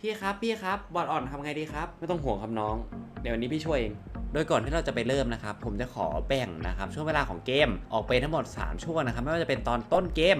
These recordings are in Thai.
พี่ครับพี่ครับบอดอ่อนทำไงดีครับ ไม่ต้องห่วงครับน้อง เดี๋ยววันนี้พี่ช่วยเอง โดยก่อนที่เราจะไปเริ่มนะครับ ผมจะขอแบ่งนะครับ ช่วงเวลาของเกมออกเป็นทั้งหมด 3 ช่วงนะครับ ไม่ว่าจะเป็นตอนต้นเกม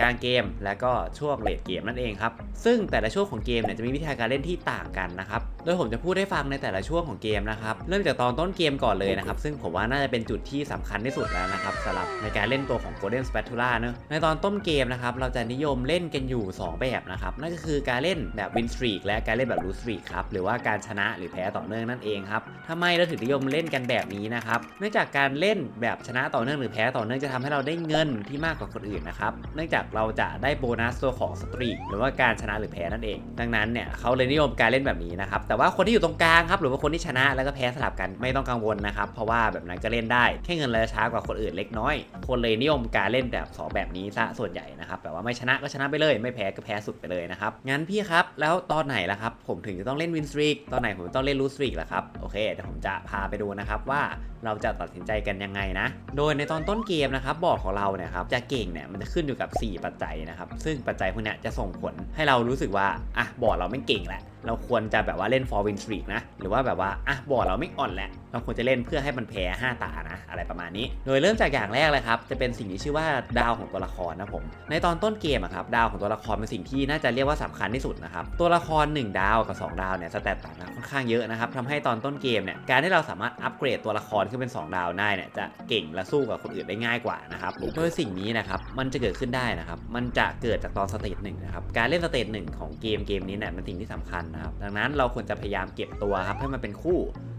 กลางเกมและก็ช่วงเลดเกมนั่นเองครับ ซึ่งแต่ละช่วงของเกมเนี่ยจะมีวิธีการเล่นที่ต่างกันนะครับ ดยผมจะพูดให้ฟังในแต่ละช่วงของเกมนะครับ เริ่มจากตอนต้นเกมก่อนเลยนะครับ ซึ่งผมว่าน่าจะเป็นจุดที่สำคัญที่สุดแล้วนะครับสำหรับในการเล่นตัวของ Golden Spatula เนอะในตอนต้นเกมนะครับ เราจะนิยมเล่นกันอยู่ 2 แบบนะครับ นั่นก็คือการเล่นแบบ Win Streak และการเล่นแบบ Lose Streak ครับ หรือว่าการชนะหรือแพ้ต่อเนื่องนั่นเองครับทำไมเราถึงนิยมเล่นกันแบบนี้นะครับ เนื่องจากการเล่นแบบชนะต่อเนื่องหรือแพ้ต่อเนื่องจะทำให้เราได้เงินที่มากกว่าคนอื่นนะครับ เนื่องจากเราจะได้โบนัสตัวของสตรีกหรือว่าการชนะหรือแพ้นั่นเอง ดังนั้นเนี่ยเขาเลยนิยมการเล่นแบบนี้นะครับแต่ว่าคนที่อยู่ตรงกลางครับหรือว่าคนที่ชนะแล้วก็แพ้สลับกันไม่ต้องกังวลนะครับเพราะว่าแบบนั้นก็เล่นได้แค่เงินเราจะช้ากว่าคนอื่นเล็กน้อย คนเลยนิยมการเล่นแบบสองแบบนี้ซะส่วนใหญ่นะครับแบบว่าไม่ชนะก็ชนะไปเลย ไม่แพ้ก็แพ้สุดไปเลยนะครับงั้นพี่ครับแล้วตอนไหนล่ะครับผมถึงจะต้องเล่นวินสตรีกตอนไหนผมต้องเล่นลูสตรีกล่ะครับโอเคเดี๋ยวผมจะพาไปดูนะครับว่าเราจะตัดสินใจกันยังไงนะ โดยในตอนต้นเกมนะครับบอร์ดของเราเนี่ยครับจะเก่งเนี่ยมันจะขึ้นอยู่กับ 4 ปัจจัยนะครับซึ่งปัจจัยพวกนี้จะส่งผลให้เรารู้สึกว่าอะบอร์ดเราไม่เก่งแหละ เราควรจะแบบว่าเล่น 4 win streak นะ หรือว่าแบบว่า อะ บอร์ดเราไม่อ่อนแหละ เราควรจะเล่นเพื่อให้มันแพ้ 5 ตานะ อะไรประมาณนี้ โดยเริ่มจากอย่างแรกเลยครับ จะเป็นสิ่งที่ชื่อว่าดาวของตัวละครนะผม ในตอนต้นเกมครับ ดาวของตัวละครเป็นสิ่งที่น่าจะเรียกว่าสำคัญที่สุดนะครับ ตัวละคร 1 ดาวกับ 2 ดาวเนี่ยสแตตต่างกันค่อนข้างเยอะนะครับทำให้ตอนต้นเกมเนี่ยการที่เราสามารถอัปเกรดตัวละครขึ้นเป็น 2 ดาวได้เนี่ยจะเก่งและสู้กับคนอื่นได้ง่ายกว่านะครับ โดยสิ่งนี้นะครับมันจะเกิดขึ้นได้นะครับ มันจะเกิดจากตอนสเตจหนึ่งนะครับ การเล่นสเตจหนึ่งของเกมเกมนี้เนี่ยเป็นสิ่งที่สำคัญนะครับ ดังนั้นเราควรจะพยายามเก็บตัวครับให้มันเป็นคู่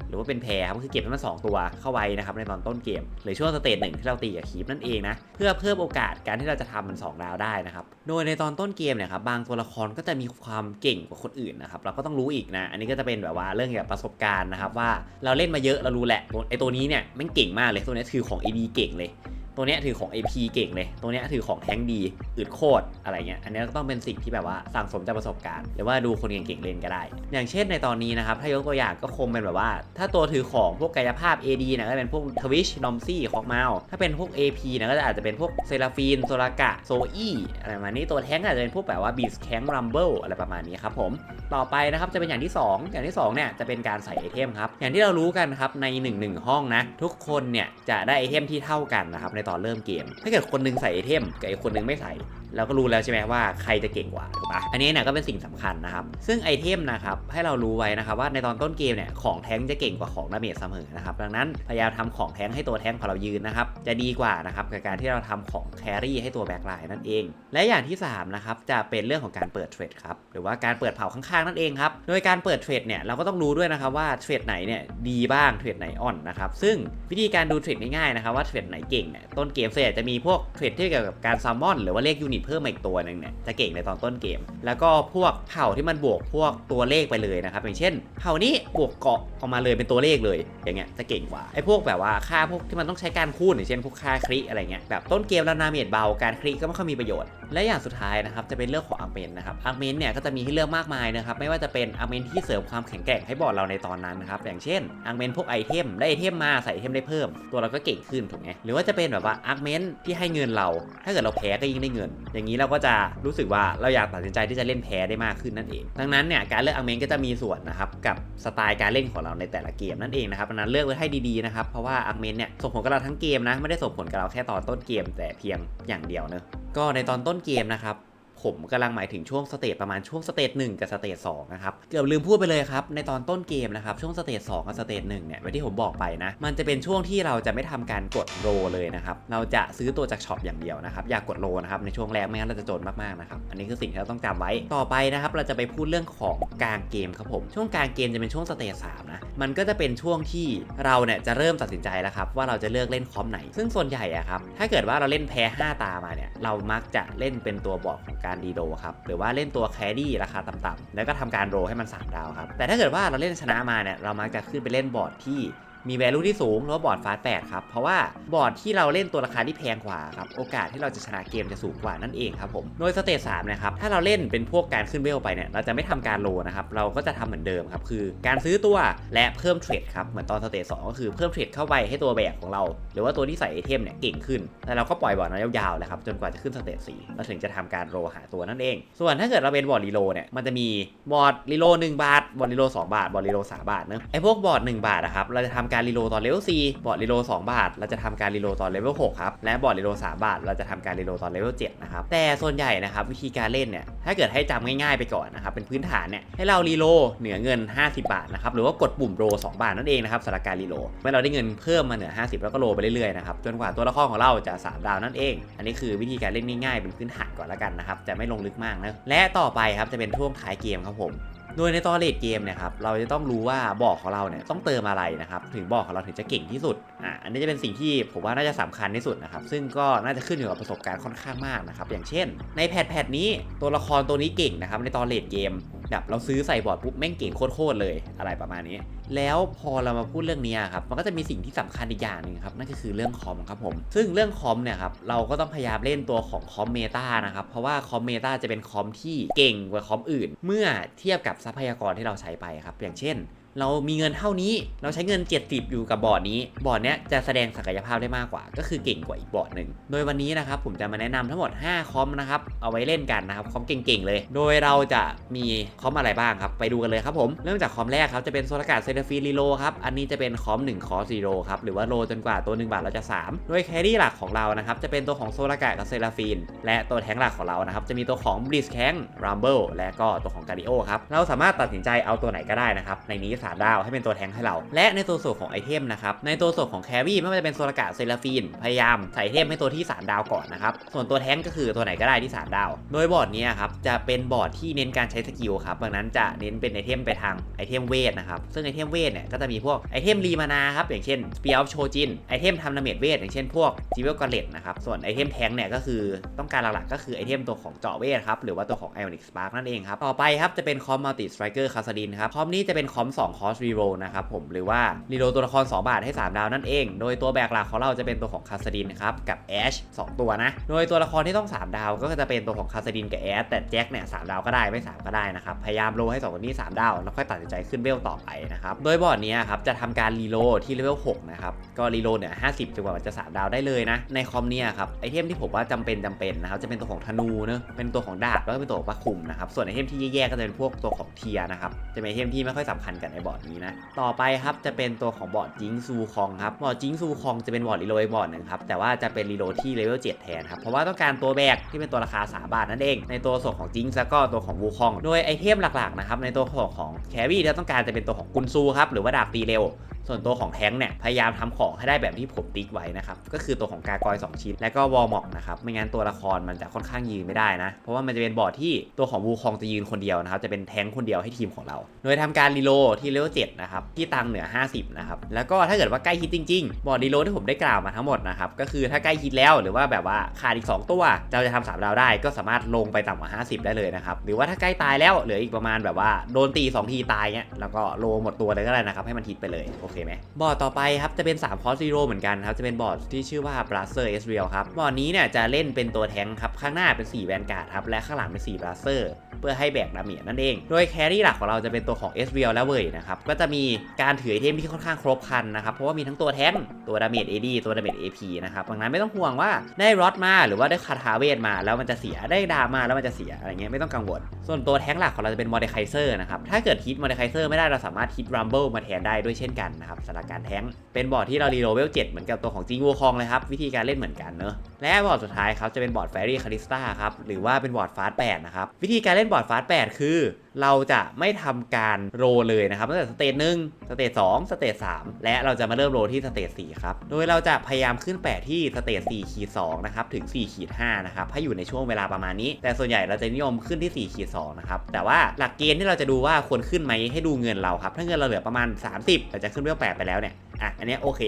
หรือว่าเป็นแพรครับก็คือเก็บให้มันสองตัวเข้าไว้นะครับในตอนต้นเกม หรือช่วงสเตจหนึ่งที่เราตีกับคีปนั่นเองนะเพื่อเพิ่มโอกาสการที่เราจะทำมันสองดาวได้นะครับโดยในตอนต้นเกมเนี่ยครับบางตัวละครก็จะมีความเก่งกว่าคนอื่นนะครับเราก็ต้องรู้อีกนะอันนี้ก็จะเป็นแบบว่าเรื่องเกี่ยวกับประสบการณ์นะครับว่าเราเล่นมาเยอะเรารู้แหละไอตัวนี้เนี่ยมันเก่งมากเลยตัวนี้คือของ AD เก่งเลย ตัวเนี้ยถือของ AP เก่งเลย ตัวเนี้ยถือของแท้งดีอึดโคตรอะไรเงี้ย อันนี้ก็ต้องเป็นสิ่งที่แบบว่าสั่งสมจากประสบการณ์ หรือว่าดูคนเก่งๆเล่นก็ได้ อย่างเช่นในตอนนี้นะครับ ถ้ายกตัวอย่างก็คงเป็นแบบว่า ถ้าตัวถือของพวกกายภาพ AD นะก็เป็นพวกทวิชนอมซี่คอกเมาถ้าเป็นพวก AP นะก็จะอาจจะเป็นพวกเซราฟีนโซลากะโซอี้อะไรประมาณนี้ ตัวแท้งอาจจะเป็นพวกแบบว่าบีสแคงรัมเบิลอะไรประมาณนี้ครับผม ต่อไปนะครับจะเป็นอย่างที่ 2 อย่างที่2เนี่ยจะเป็นการใส่ไอเทมครับ อย่างที่เรารู้กันครับใน1 1ห้องนะทุกคนเนี่ยจะได้ไอเทมที่เท่ากันนะครับในตอนเริ่มเกม ถ้าเกิดคนหนึงใส่ไอเทมกับอีกคนหนึงไม่ใส่ เราก็รู้แล้วใช่ไหมว่าใครจะเก่งกว่าถูกปะอันนี้เนี่ยก็เป็นสิ่งสำคัญนะครับ ซึ่งไอเทมนะครับให้เรารู้ไว้นะครับว่าในตอนต้นเกมเนี่ยของแท้งจะเก่งกว่าของดาเมจเสมอนะครับดังนั้นพยายามทำของแท้งให้ตัวแท้งของเรายืนนะครับจะดีกว่านะครับกับการที่เราทำของแครี่ให้ตัวแบ็คไลน์นั่นเอง และอย่างที่3นะครับจะเป็นเรื่องของการเปิดเทรดครับหรือว่าการเปิดเผาข้างๆนั่นเองครับโดยการเปิดเทรดเนี่ยเราก็ต้องรู้ด้วยนะครับว่าเทรดไหนเนี่ยดีบ้างเทรดไหนอ่อนนะครับซึ่งวิธีการดูเทรดง่ายๆนะครับว่าเทรดไหนเก่งเนี่ยต้นเกมเสร็จจะมีพวกเทรดที่เกี่ยวกับการซัมมอนหรือว่าเลขยูนิเพิ่มมาอีกตัวหนึ่งเนี่ยจะเก่งในตอนต้นเกม แล้วก็พวกเผ่าที่มันบวกพวกตัวเลขไปเลยนะครับอย่างเช่นเผ่านี้บวกเกาะออกมาเลยเป็นตัวเลขเลย อย่างเงี้ยจะเก่งกว่าไอ้พวกแบบว่าค่าพวกที่มันต้องใช้การคูณอย่างเช่นพวกค่าคริอะไรเงี้ยแบบต้นเกมแล้วนาเมดเบาการคริก็ไม่ค่อยมีประโยชน์ และอย่างสุดท้ายนะครับจะเป็นเรื่องของอาร์เมนนะครับอาร์เมนเนี่ยก็จะมีให้เลือกมากมายนะครับไม่ว่าจะเป็นอาร์เมนที่เสริมความแข็งแกร่งให้บอร์ดเราในตอนนั้นนะครับอย่างเช่นอาร์เมนพวกไอเทมได้ไอเทมมาใส่ไอเทมได้เพิ่ม ตัวเราก็เก่งขึ้นถูกไหมหรือว่าจะเป็นแบบว่าอาร์เมนที่ให้เงินเรา ถ้าเกิดเราแพ้ก็ยิ่งได้เงิน อย่างนี้เราก็จะรู้สึกว่าเราอยากตัดสินใจที่จะเล่นแพ้ได้มากขึ้นนั่นเองดังนั้นเนี่ยการเลือกอาร์เมนก็จะมีส่วนนะครับกับสไตล์การเล่นของเราในแต่ละเกมนั่นเองนะครับดังนั้นเลือกไว้ให้ดีๆนะครับเพราะว่าอาร์เมนเนี่ยส่งผลกับเราทั้งเกมนะไม่ได้ส่งผลกับเราแค่ตอนต้นเกมแต่เพียงอย่างเดียวเนอะ ก็ในตอนต้นเกมนะครับ ผมกำลังหมายถึงช่วงสเตจประมาณช่วงสเตจหนึ่งกับสเตจสองนะครับ เกือบลืมพูดไปเลยครับ ในตอนต้นเกมนะครับ ช่วงสเตจสองกับสเตจหนึ่งเนี่ยไว้ที่ผมบอกไปนะ มันจะเป็นช่วงที่เราจะไม่ทำการกดโรเลยนะครับ เราจะซื้อตัวจากช็อปอย่างเดียวนะครับ อย่ากกดโรนะครับในช่วงแรกไม่งั้นเราจะจนมากๆนะครับ อันนี้คือสิ่งที่เราต้องจำไว้ต่อไปนะครับ เราจะไปพูดเรื่องของกลางเกมครับผม ช่วงกลางเกมจะเป็นช่วงสเตจสามนะ มันก็จะเป็นช่วงที่เราเนี่ยจะเริ่มตัดสินใจแล้วครับว่าเราจะเลือกเล่นคอมไหน ซึ่งส่วนใหญ่อะครับ ถ้าเกิดว่าเราเล่นแพ้ 5 ตามาเนี่ย เรามักจะเล่นเป็นตัวบอร์ดของการดีโดครับ หรือว่าเล่นตัวแครี่ราคาต่ำๆแล้วก็ทำการโรให้มัน 3 ดาวครับ แต่ถ้าเกิดว่าเราเล่นชนะมาเนี่ย เรามักจะขึ้นไปเล่นบอร์ดที่ มี value ที่สูงหรือว่าบอร์ดฟาส8ครับ เพราะว่าบอร์ดที่เราเล่นตัวราคาที่แพงกว่าครับ โอกาสที่เราจะชนะเกมจะสูงกว่านั่นเองครับผม โดยสเตจ3นะครับ ถ้าเราเล่นเป็นพวกการขึ้นเวลไปเนี่ย เราจะไม่ทำการโลนะครับ เราก็จะทำเหมือนเดิมครับ คือการซื้อตัวและเพิ่มเทรดครับ เหมือนตอนสเตจ2ก็คือเพิ่มเทรดเข้าไปให้ตัวแบกของเรา หรือว่าตัวที่ใส่ไอเทมเนี่ยเก่งขึ้น แล้วเราก็ปล่อยบอร์ดนั้นยาวๆเลยครับจนกว่าจะขึ้นสเตจ4เราถึงจะทำการโรหาตัวนั่นเอง ส่วนถ้าเกิดเราเป็นบอร์ดรีโลเนี่ย มันจะมีบอร์ดรีโล1บาท บอร์ดรีโล2บาท บอร์ดรีโล3บาทเนอะไอพวกบอร์ด1บาทนะครับเราจะทำการรีโลตอนเลเวล4บอร์ดรีโล2บาท เราจะทำการรีโลตอนเลเวล6ครับ และบอร์ดรีโล3บาท เราจะทำการรีโลตอนเลเวล7นะครับ แต่ส่วนใหญ่นะครับวิธีการเล่นเนี่ย ถ้าเกิดให้จำง่ายๆไปก่อนนะครับ เป็นพื้นฐานเนี่ย ให้เรารีโลเหนือเงิน 50 บาทนะครับ หรือว่ากดปุ่มโร2บาทนั่นเองนะครับสำหรับการรีโล เมื่อเราได้เงินเพิ่มมาเหนือ 50 แล้วก็โรไปเรื่อยๆนะครับ จนกว่าตัวละครของเราจะ 3 ดาวนั่นเอง อันนี้คือวิธีการเล่นง่ายๆเป็นพื้นฐานก่อนแล้วกันนะครับ จะไม่ลงลึกมากนะ และต่อไปครับจะเป็นช่วงท้ายเกมครับผม โดยในตอนเลดเกมเนี่ยครับเราจะต้องรู้ว่าบอกของเราเนี่ยต้องเติมอะไรนะครับถึงบอกของเราถึงจะเก่งที่สุดอะอันนี้จะเป็นสิ่งที่ผมว่าน่าจะสำคัญที่สุดนะครับซึ่งก็น่าจะขึ้นอยู่กับประสบการณ์ค่อนข้างมากนะครับอย่างเช่น ในแพทแพทนี้ตัวละครตัวนี้เก่งนะครับในตอนเลดเกม แบบเราซื้อใส่บอร์ดปุ๊บแม่งเก่งโคตรเลยอะไรประมาณนี้ แล้วพอเรามาพูดเรื่องนี้ครับมันก็จะมีสิ่งที่สำคัญอีกอย่างหนึ่งครับนั่นก็คือเรื่องคอมครับผมซึ่งเรื่องคอมเนี่ยครับเราก็ต้องพยายามเล่นตัวของคอมเมตานะครับเพราะว่าคอมเมตาจะเป็นคอมที่เก่งกว่าคอมอื่น เมื่อเทียบกับทรัพยากรที่เราใช้ไปครับอย่างเช่น เรามีเงินเท่านี้ เราใช้เงิน 70 อยู่กับบอร์ดนี้ บอร์ดเนี้ยจะแสดงศักยภาพได้มากกว่า ก็คือเก่งกว่าอีกบอร์ดหนึ่ง โดยวันนี้นะครับผมจะมาแนะนำทั้งหมด 5 คอมนะครับ เอาไว้เล่นกันนะครับ คอมเก่งๆเลย โดยเราจะมีคอมอะไรบ้างครับ ไปดูกันเลยครับผม เริ่มจากคอมแรกครับ จะเป็นโซลกาเซนฟีรีโลครับ อันนี้จะเป็นคอม1คอร์ซีโรครับ หรือว่าโลจนกว่าตัว1บาทเราจะ 3 โดยแครี่หลักของเรานะครับ จะเป็นตัวของโซลกากับเซราฟีน และตัวแทงหลักของเรานะครับ จะมีตัวของบลิสแคงรัมเบิลและก็ตัวของการิโอครับ เราสามารถตัดสินใจเอาตัวไหนก็ได้นะครับ ในนี้สามดาวให้เป็นตัวแทงให้เรา และในตัวส่วนของไอเทมนะครับในตัวส่วนของแครี่ไม่ว่าจะเป็นโซลกาเซราฟีนพยายามใส่เทมให้ตัวที่ 3 ดาวก่อนนะครับส่วนตัวแทงก็คือตัวไหนก็ได้ที่ 3 ดาว โดยบอร์ดนี้ครับจะเป็นบอร์ดที่เน้นการใช้สกิลครับดังนั้นจะเน้นเป็นไอเทมไปทางไอเทมเวทนะครับซึ่งไอเทมเวทเนี่ยก็จะมีพวกไอเทมรีมานาครับอย่างเช่น Spear of Chojin ไอเทมทำดาเมจเวทอย่างเช่นพวก j e w e l g a l l e t นะครับส่วนไอเทมแทงเนี่ยก็คือต้องการหลักๆก็คือไอเทมตัวของเจาะเวทครับหรือว่าตัวของ Ionic Spark นั่นเองครับต่อไปครับจะเป็นคอม Multi Striker คาสดินครับคอมนี้จะเป็นคอม2คอร์สรีโรนะครับผมหรือว่ารีโรตัวละคร 2 บาทให้ 3 ดาวนั่นเอง โดยตัวแบกหลักของเราจะเป็นตัวของคาสดินครับกับแอช2ตัวนะ โดยตัวละครที่ต้อง 3 ดาวก็จะเป็นตัวของคาสดินกับแอชแต่แจ็คเนี่ยสดาวก็ได้ไม่ 3 ก็ได้นะครับพยายามโลให้2ตัวนี้ 3 ดาวแล้วค่อยตัดสินใจขึ้นเวลต่อไปนะครับโดยบอร์ดนี้ครับจะทำการรีโลที่เลเวล6นะครับก็รีโลเนี่ย50จนกว่ามันจะ 3 ดาวได้เลยนะในคอมเนี่ยครับไอเทมที่ผมว่าจำเป็นจำเป็นนะครับจะเป็นตัวของธนูเนอะเป็นตัวของดาบแล้วก็เป็นตัวของปะคุมนะครับส่วนไอเทมที่แย่ๆก็จะเป็นพวกตัวของเทียนะครับจะเป็นไอเทมที่ไม่ค่อยสำคัญกับบอร์ดนี้นะ ต่อไปครับจะเป็นตัวของบอร์ดจิงซูคองครับ บอร์ดจิงซูคองจะเป็นบอร์ดรีโลอีกบอร์ดหนึ่งครับ แต่ว่าจะเป็นรีโลที่เลเวล7แทนครับ เพราะว่าต้องการตัวแบกที่เป็นตัวราคา 3 บาทนั่นเอง ในตัวส่วนของจิงแล้วก็ตัวของวูคอง โดยไอเทมหลักๆนะครับในตัวของของแครี่ที่เราต้องการจะเป็นตัวของกุนซูครับหรือว่าดาบตีเร็วส่วนตัวของแท้งเนี่ยพยายามทำของให้ได้แบบที่ผมติ๊กไว้นะครับก็คือตัวของกากอย 2 ชิ้น และก็วอลม็อกนะครับไม่งั้นตัวละครมันจะค่อนข้างยืนไม่ได้นะ เพราะว่ามันจะเป็นบอร์ดที่ตัวของวูคองจะยืนคนเดียวนะครับจะเป็นแทงคนเดียวให้ทีมของเรา โดยทำการรีโหลดที่เลเวล7นะครับที่ตังเหนือ 50นะครับแล้วก็ถ้าเกิดว่าใกล้ฮิตจริงๆ บอร์ดรีโลที่ผมได้กล่าวมาทั้งหมดนะครับก็คือถ้าใกล้ฮิตแล้วหรือว่าแบบว่าขาดอีก 2 ตัวเราจะทำสามดาวได้ก็สามารถลงไปต่ำกว่า 50 ได้เลยนะครับหรือว่าถ้าใกล้ตายแล้วเหลืออีกประมาณแบบว่าโดนตีสองทีตายเงี้ยแล้วก็โลหมดตัวเลยก็ได้นะครับให้มันฮิตไปเลยโอเคไหมบอร์ดต่อไปครับจะเป็น3คอสซีโร่เหมือนกันครับจะเป็นบอร์ดที่ชื่อว่า b r a s s e r e s r e a l ครับบอร์ดนี้เนี่ยจะเล่นเป็นตัวแทงครับข้างหน้าเป็น4แวนการ์ดครับและข้างหลังเป็น4 b r a s e r เพื่อให้แบกดาเมจนั่นเอง โดยแครี่หลักของเราจะเป็นตัวของ s r e a l และเวยนะครับ ก็จะมีการถือไอเทมที่ค่อนข้างครบคันนะครับ เพราะว่ามีทั้งตัวแทงตัวดาเมจ AD ตัวดาเมจ AP นะครับ ดังนั้นไม่ต้องห่วงว่าได้รอดมาหรือว่าได้คาถาเวทมาแล้วมันจะเสีย ได้ดามาแล้วมันจะเสียอะไรเงี้ยไม่ต้องกังวล ส่วนตัวแท้งหลักของเราจะเป็นมอเด k ไคเซอร์นะครับ ถ้าเกิดฮิตมอเด k ไคเซอร์ไม่ได้เราสามารถฮิตรัมเบิลมาแทนได้ด้วยเช่นกันนะครับสำหรับการแท้งเป็นบอร์ดที่เรารีโรเวล7เหมือนกับตัวของจิงวูคองเลยครับวิธีการเล่นเหมือนกันเนอะและบอร์ดสุดท้ายครับจะเป็นบอร์ดแฟรี่คาริสตาครับหรือว่าเป็นบอร์ดฟาส8นะครับวิธีการเล่นบอร์ดฟาส8คือ เราจะไม่ทำการโรเลยนะครับตั้งแต่สเตจหนึ่งสเตจสองสเตจสามและเราจะมาเริ่มโรที่สเตจสี่ครับ โดยเราจะพยายามขึ้นแปะที่สเตจ4ขีด2นะครับถึง4ขีด5นะครับให้อยู่ในช่วงเวลาประมาณนี้ แต่ส่วนใหญ่เราจะนิยมขึ้นที่4ขีด2นะครับแต่ว่าหลักเกณฑ์ที่เราจะดูว่าควรขึ้นไหมให้ดูเงินเราครับถ้าเงินเราเหลือประมาณ 30เราจะขึ้นเวล8ไปแล้วเนี่ยอะอันนี้โอเค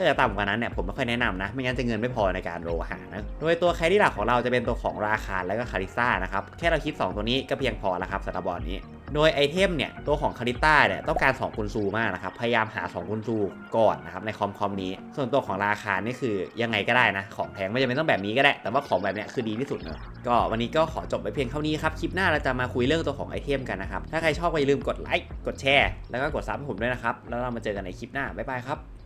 ถ้าจะต่ำกว่านั้นเนี่ยผมไม่ค่อยแนะนำนะ ไม่งั้นจะเงินไม่พอในการโรหานะ โดยตัวแครี่หลักของเราจะเป็นตัวของราคาและก็คาริซ่านะครับ แค่เราคิด 2 ตัวนี้ก็เพียงพอแล้วครับสำหรับบอร์ดนี้ โดยไอเทมเนี่ยตัวของคาริต้าเนี่ยต้องการ2กุนซูมากนะครับ พยายามหา 2กุนซูก่อนนะครับในคอมคอมนี้ ส่วนตัวของราคานี่คือยังไงก็ได้นะ ของแพงไม่จำเป็นต้องแบบนี้ก็ได้ แต่ว่าของแบบเนี้ยคือดีที่สุดเนอะก็วันนี้ก็ขอจบไปเพียงเท่านี้ครับ คลิปหน้าเราจะมาคุยเรื่องตัวของไอเทมกันนะครับ ถ้าใครชอบก็อย่าลืมกดไลค์ กดแชร์ แล้วก็กดซับให้ผมด้วยนะครับ แล้วเรามาเจอกันในคลิปหน้า บ๊ายบายครับ